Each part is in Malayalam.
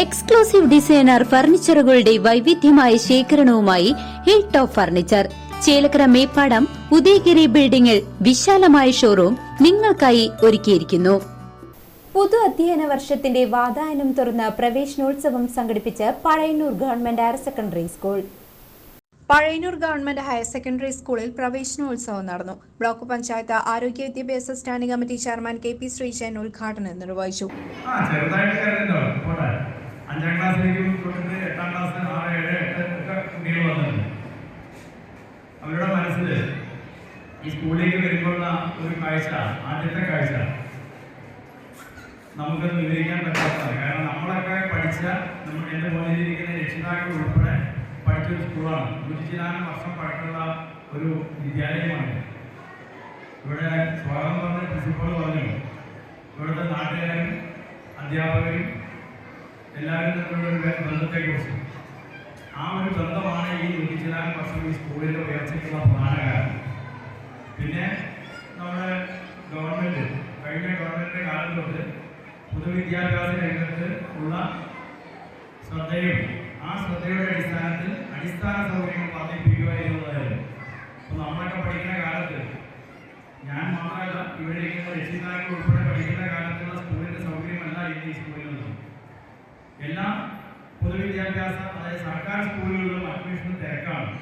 എക്സ്ക്ലൂസീവ് ഡിസൈനർ ഫർണിച്ചറുകളുടെ വൈവിധ്യമായ ശേഖരണവുമായി hill top furniture Chelakkara Meppadam Udayagiri ബിൽഡിംഗിൽ വിശാലമായ ഷോറൂം നിങ്ങൾക്കായി ഒരുക്കിയിരിക്കുന്നു. പുതു അധ്യയന വർഷത്തിന്റെ വാതായനം തുറന്ന പ്രവേശനോത്സവം സംഘടിപ്പിച്ച് Pazhayannur government higher secondary school. Pazhayannur government higher secondary സ്കൂളിൽ പ്രവേശനോത്സവം നടന്നു. ബ്ലോക്ക് പഞ്ചായത്ത് ആരോഗ്യ വിദ്യാഭ്യാസ standing committee chairman K P Sreejayan ഉദ്ഘാടനം നിർവഹിച്ചു. അഞ്ചാം ക്ലാസ്സിലേക്ക് തൊട്ടിട്ട് എട്ടാം ക്ലാസ് ആറ് ഏഴ് എട്ട് ഒക്കെ കുട്ടികൾ വന്നിട്ടുണ്ട്. അവരുടെ മനസ്സിൽ ഈ സ്കൂളിലേക്ക് വരുമ്പോഴുള്ള ഒരു കാഴ്ച ആദ്യത്തെ കാഴ്ച നമുക്ക് വിവരിക്കാൻ പറ്റാത്തതാണ്. കാരണം നമ്മളൊക്കെ പഠിച്ച നമ്മൾ എന്റെ മുന്നിലിരിക്കുന്ന രക്ഷിതാക്കൾ ഉൾപ്പെടെ പഠിച്ചൊരു സ്കൂളാണ്. നൂറ്റി വർഷം പഴക്കമുള്ള ഒരു വിദ്യാലയമാണ് ഇവിടെ സ്വാഗതം പറഞ്ഞ പ്രിൻസിപ്പൾ പറഞ്ഞു. ഇവിടുത്തെ നാട്ടുകാരും അധ്യാപകരും എല്ലാവരും തമ്മിലുള്ള ബന്ധത്തെക്കുറിച്ച്. ആ ഒരു ബന്ധമാണ് ഈ നൂറ്റിച്ചിലാൻ വർഷം ഈ സ്കൂളിന്റെ ഉയർച്ചയ്ക്കുള്ള പ്രധാന കാരണം. പിന്നെ നമ്മുടെ ഗവൺമെന്റ് കഴിഞ്ഞ ഗവൺമെന്റിന്റെ കാലം തൊട്ട് പൊതുവിദ്യാഭ്യാസ രംഗത്ത് ഉള്ള ശ്രദ്ധയും ആ ശ്രദ്ധയുടെ അടിസ്ഥാനത്തിൽ അടിസ്ഥാന സൗകര്യങ്ങൾ വർദ്ധിപ്പിക്കുക എന്നുള്ളതായിരുന്നു. അപ്പോൾ നമ്മളൊക്കെ പഠിക്കുന്ന കാലത്ത് ഞാൻ മാത്രമല്ല ഇവിടെ ഇരിക്കുന്ന രക്ഷിതാക്കൾ ഉൾപ്പെടെ പഠിക്കുന്ന കാലത്തുള്ള സ്കൂളിന്റെ സൗകര്യമല്ല ഇന്ന് ഈ സ്കൂളിലുള്ളത്. എല്ലാ പൊതുവിദ്യാഭ്യാസ അതായത് സർക്കാർ സ്കൂളുകളിലും അഡ്മിഷൻ തിരക്കാണ്.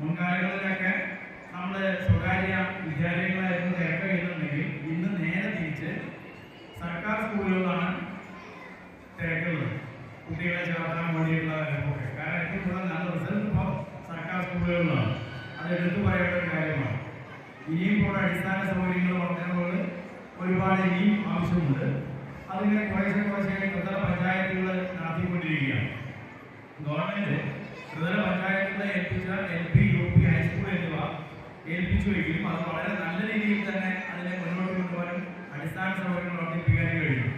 മുൻകാലങ്ങളിലൊക്കെ നമ്മൾ സ്വകാര്യ വിദ്യാലയങ്ങളായിരുന്നു തിരക്ക് ചെയ്യുന്നുണ്ടെങ്കിൽ ഇന്ന് നേരെ തിരിച്ച് സർക്കാർ സ്കൂളുകളിലാണ് തിരക്കുള്ളത്. കുട്ടികളെ ചേർക്കാൻ വേണ്ടിയിട്ടുള്ള തിരക്കൊക്കെ കാരണം ഏറ്റവും കൂടുതൽ നല്ല റിസൾട്ട് ഇപ്പോൾ സർക്കാർ സ്കൂളുകളിലാണ്. അത് എടുത്തു പറയേണ്ട ഒരു കാര്യമാണ്. ഇനിയും കൂടെ അടിസ്ഥാന സൗകര്യങ്ങൾ വർധനവുകൾ ഒരുപാട് ഇനിയും ആവശ്യമുണ്ട്. അതിങ്ങനെ കുറേശ്ശെ കുറേശ്ശെ ത്രിതല പഞ്ചായത്തുകൾ നടത്തിക്കൊണ്ടിരിക്കുകയാണ്. ഗവൺമെന്റ് ത്രിതല പഞ്ചായത്തുകളെ ഏൽപ്പിച്ച L P U P high school എന്നിവ ഏൽപ്പിച്ചുവെങ്കിലും അത് വളരെ നല്ല രീതിയിൽ തന്നെ അതിനെ മുന്നോട്ട് കൊണ്ടുപോകാനും അടിസ്ഥാന സൗകര്യങ്ങൾ വർദ്ധിപ്പിക്കാനും കഴിയും.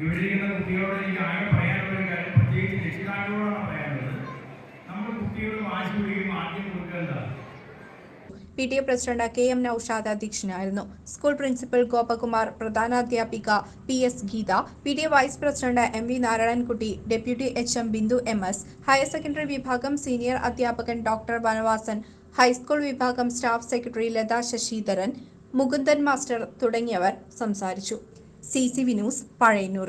ഇവിടെ ഇരിക്കുന്ന കുട്ടികളോട് എനിക്ക് ആകെ പറയാനുള്ള ഒരു കാര്യം പ്രത്യേകിച്ച് രക്ഷിതാക്കളോടാണ് പറയാനുള്ളത്. നമ്മൾ കുട്ടികൾ വാശി പിടിക്കുമ്പോൾ ആദ്യം കൊടുക്കേണ്ടതാണ് P T A president K M Noushad അധ്യക്ഷനായിരുന്നു. School principal Gopakumar പ്രധാനാധ്യാപിക P S Geetha P T A vice president M V Narayanankutty deputy H M Bindu M S higher secondary വിഭാഗം സീനിയർ അധ്യാപകൻ ഡോക്ടർ വനവാസൻ ഹൈസ്കൂൾ വിഭാഗം staff secretary Latha Sasidharan Mukundan master തുടങ്ങിയവർ സംസാരിച്ചു. C C V news Pazhayannur.